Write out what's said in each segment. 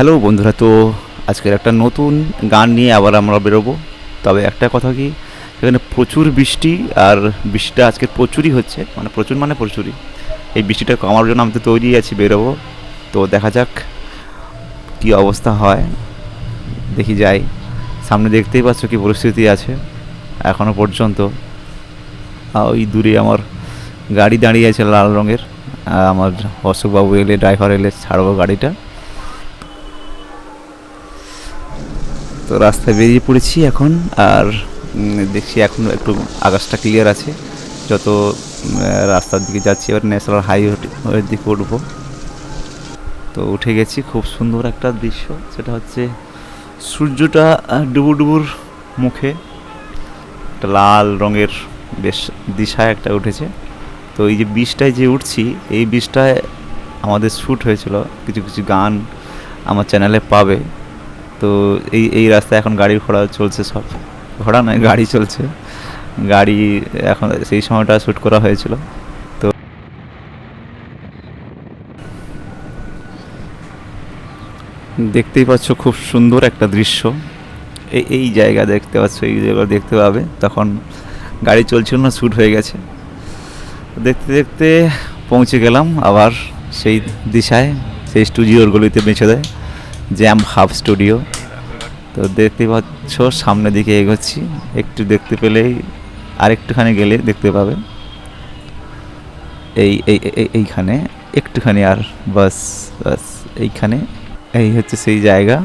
Hello বন্ধুরা, তো আজকের একটা নতুন গান নিয়ে আবার আমরা বেরোবো। তবে একটা কথা কি, এখানে প্রচুর বৃষ্টি আর বৃষ্টিটা আজকে প্রচুরই হচ্ছে মানে প্রচুর মানে প্রচুরই। এই বৃষ্টিটা কমার জন্য আমি তো তৈরি আছি বেরোবো। তো দেখা যাক কি অবস্থা হয়। দেখি যাই। সামনে দেখতেই পাচ্ছ কি পরিস্থিতি আছে এখনও পর্যন্ত। ওই দূরে আমার গাড়ি দাঁড়িয়ে আছে লাল রঙের। আমার অশোকবাবু এলে, ড্রাইভার এলে ছাড়বো গাড়িটা। তো রাস্তায় বেরিয়ে পড়েছি এখন, আর দেখছি এখন একটু আকাশটা ক্লিয়ার আছে। যত রাস্তার দিকে যাচ্ছি, এবার ন্যাশনাল হাইওয়ের দিকে উঠবো। তো উঠে গেছি, খুব সুন্দর একটা দৃশ্য, সেটা হচ্ছে সূর্যটা ডুবু ডুবুর মুখে। একটা লাল রঙের বেশ দিশায় একটা উঠেছে। তো এই যে বীজটায় যে উঠছি, এই বীজটায় আমাদের শ্যুট হয়েছিল। কিছু কিছু গান আমার চ্যানেলে পাবে। তো এই এই রাস্তায় এখন গাড়ি ঘোড়া চলছে সব। ঘোড়া নয়, গাড়ি চলছে। গাড়ি এখন সেই সময়টা শ্যুট করা হয়েছিল। তো দেখতেই পাচ্ছ খুব সুন্দর একটা দৃশ্য। এই এই জায়গা দেখতে পাচ্ছ, এই জায়গা দেখতে পাবে। তখন গাড়ি চলছিল না, শ্যুট হয়ে গেছে। দেখতে দেখতে পৌঁছে গেলাম আবার সেই দিশায়, সেই স্টুডিওর গলিতে বেঁচে দেয়। জ্যাম হাফ স্টুডিও তো দেখতে পাচ্ছ, সামনের দিকে এগোচ্ছি। একটু দেখতে পেলেই আরেকটুখানি গেলে দেখতে পাবে। এই এই, এই- এইখানে, একটুখানি আর বাস বাস, এইখানে। এই হচ্ছে সেই জায়গা।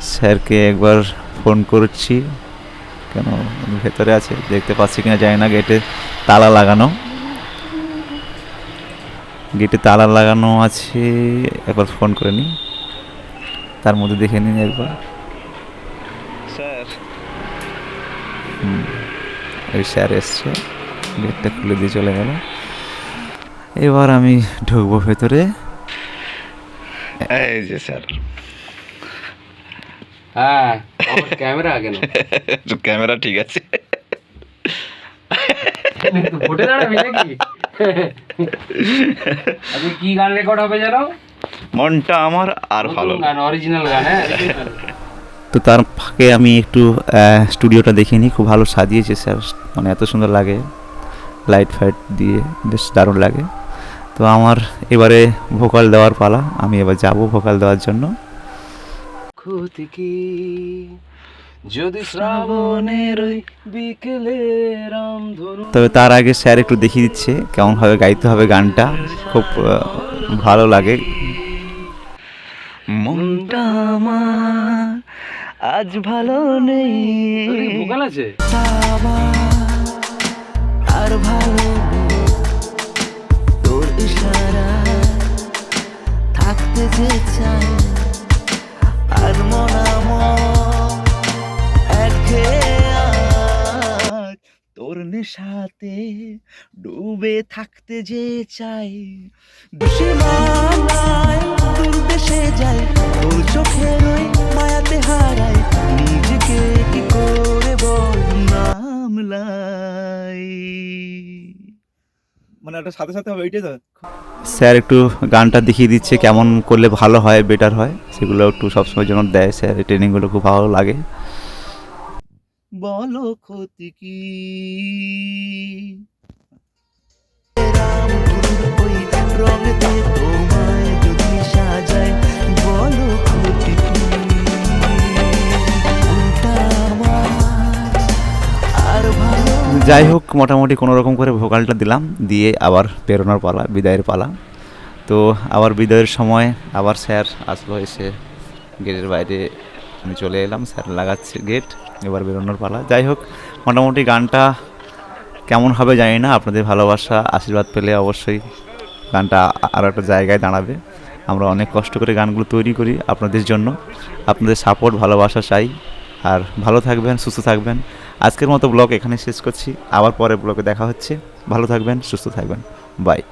স্যারকে একবার ফোন করছি। কেন ভেতরে আছে, দেখতে পাচ্ছি কিনা জানি না, গেটে তালা লাগানো। গেটে তালা লাগানো আছে। একবার ফোন করে নিই তার মধ্যে দেখে নিন একবার। স্যার। হুম, ওই স্যার এসছে। গেটটা খুলে দিয়ে চলে গেল। এবার আমি ঢুকবো ভেতরে। এই যে স্যার। হ্যাঁ আমার ক্যামেরা ক্যামেরা ঠিক আছে। ফুটে দাঁড়াবি নাকি? আজকে কি গান রেকর্ড হবে জানো? মনটা আমার আর ভালো গান অরিজিনাল গান হ্যাঁ? তো তার ফাঁকে আমি একটু স্টুডিওটা দেখে নিই। খুব ভালো সাজিয়েছে স্যার। মানে এত সুন্দর লাগে। লাইট ফাইট দিয়ে বেশ দারুণ লাগে। তো আমার এবারে ভোকাল দেওয়ার পালা। আমি এবার যাব ভোকাল দেওয়ার জন্য। ক্ষতি কি যদি শ্রাবণের ওই বিকেলে রামধনু তবে তার আগে স্যার একটু দেখিয়ে দিচ্ছে কেমনভাবে গাইতে হবে গানটা। খুব ভালো লাগে। মনটা আমার আজ ভালো নেই। ভোকাল আছে? আর ভালো তোর ইশারা থাকতে যে চাই নেশাতে ডুবে থাকতে যে চাই। দূর দেশে যাই তোর চোখের ওই মায়াতে হারাই নিজেকে কি করে বল মানে একটা সাথে সাথে হবে এইটাই তো। স্যার একটু গানটা দেখিয়ে দিচ্ছে কেমন করলে ভালো হয় বেটার হয় সেগুলো একটু সবসময় যেন দেয় স্যার ট্রেনিংগুলো খুব ভালো লাগে। বলো ক্ষতি কি? যাই হোক, মোটামুটি কোনো রকম করে ভোকালটা দিলাম, দিয়ে আবার বেরোনোর পালা, বিদায়ের পালা। তো আবার বিদায়ের সময় আবার স্যার আসলো এসে গেটের বাইরে আমি চলে এলাম, স্যার লাগাচ্ছে গেট এবার বেরোনোর পালা। যাই হোক, মোটামুটি গানটা কেমন হবে জানি না, আপনাদের ভালোবাসা, আশীর্বাদ পেলে অবশ্যই গানটা আরও একটা জায়গায় দাঁড়াবে। আমরা অনেক কষ্ট করে গানগুলো তৈরি করি আপনাদের জন্য। আপনাদের সাপোর্ট ভালোবাসা চাই। আর ভালো থাকবেন, সুস্থ থাকবেন। আজকের মতো ব্লগ এখানে শেষ করছি। আবার পরে ব্লগে দেখা হচ্ছে। ভালো থাকবেন, সুস্থ থাকবেন। বাই